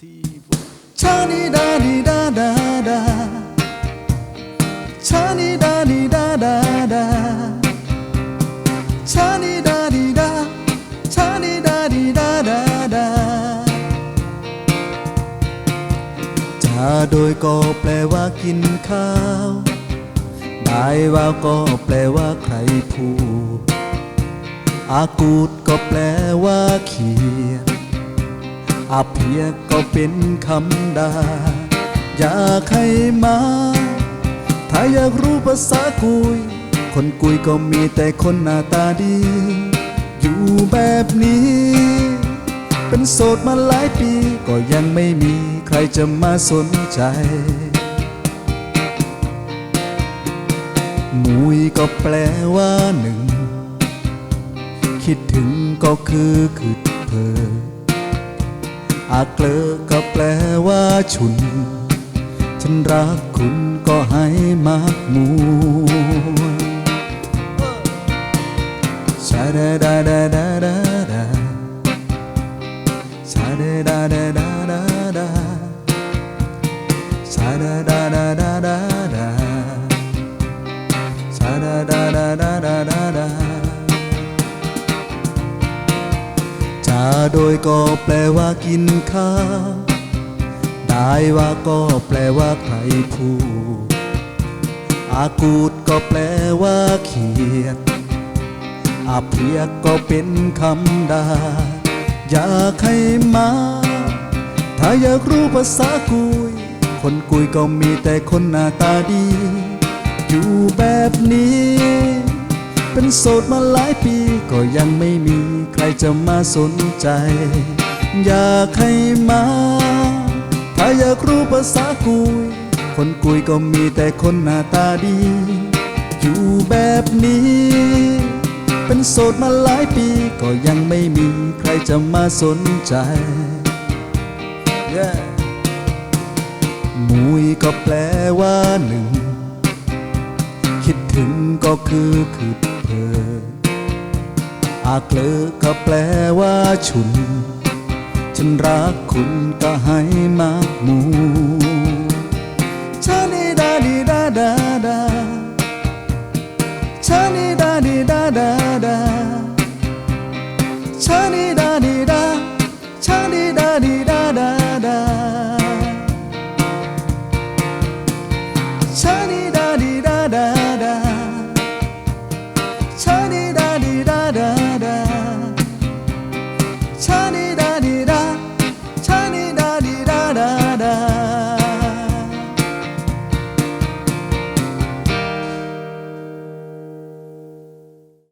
ชานีดาดีดาดาดาชานีดาดีดาดาดาชานีดาดีดาชานีดาดีดาดาดาจาโดยก็แปลว่ากินข้าวได้วาวก็แปลว่าใครพูดอากูดก็แปลว่าเขียน อาเพียกก็เป็นคำดา อยากให้มา ถ้าอยากรู้ภาษากุย คนกุยก็มีแต่คนหน้าตาดี อยู่แบบนี้ เป็นโสดมาหลายปีก็ยังไม่มีใครจะมาสนใจมุยก็แปลว่าหนึ่ง คิดถึงก็คือคือเพอ อาเกลอก็แปลว่าฉุน ฉันรักคุณก็ให้มากมูชาดาดาดาดาดาดาชาดาดาดาดาดาดาชาดาดาดาดา โดยก็แปลว่ากินข้าวได้ว่าก็แปลว่าใครพูดอากูดก็แปลว่าเขียดอาเพียกก็เป็นคำดาอยากให้มา ถ้าอยากรู้ภาษากุย คนกุยก็มีแต่คนหน้าตาดี อยู่แบบนี้ เป็นโสดมาหลายปีก็ยังไม่มีใครจะมาสนใจ อยากให้มา ถ้าอยากรู้ภาษากุย คนกุยก็มีแต่คนหน้าตาดี อยู่แบบนี้ เป็นโสดมาหลายปีก็ยังไม่มีใครจะมาสนใจ yeah. มุยก็แปลว่าหนึ่ง คิดถึงก็คือคือ เพออาเกลอก็แปลว่าฉุน ฉันรักคุณก็ให้มากมูชานีดาดีดาดาดาชานีดาดีดาดาดาชานีดาดีดา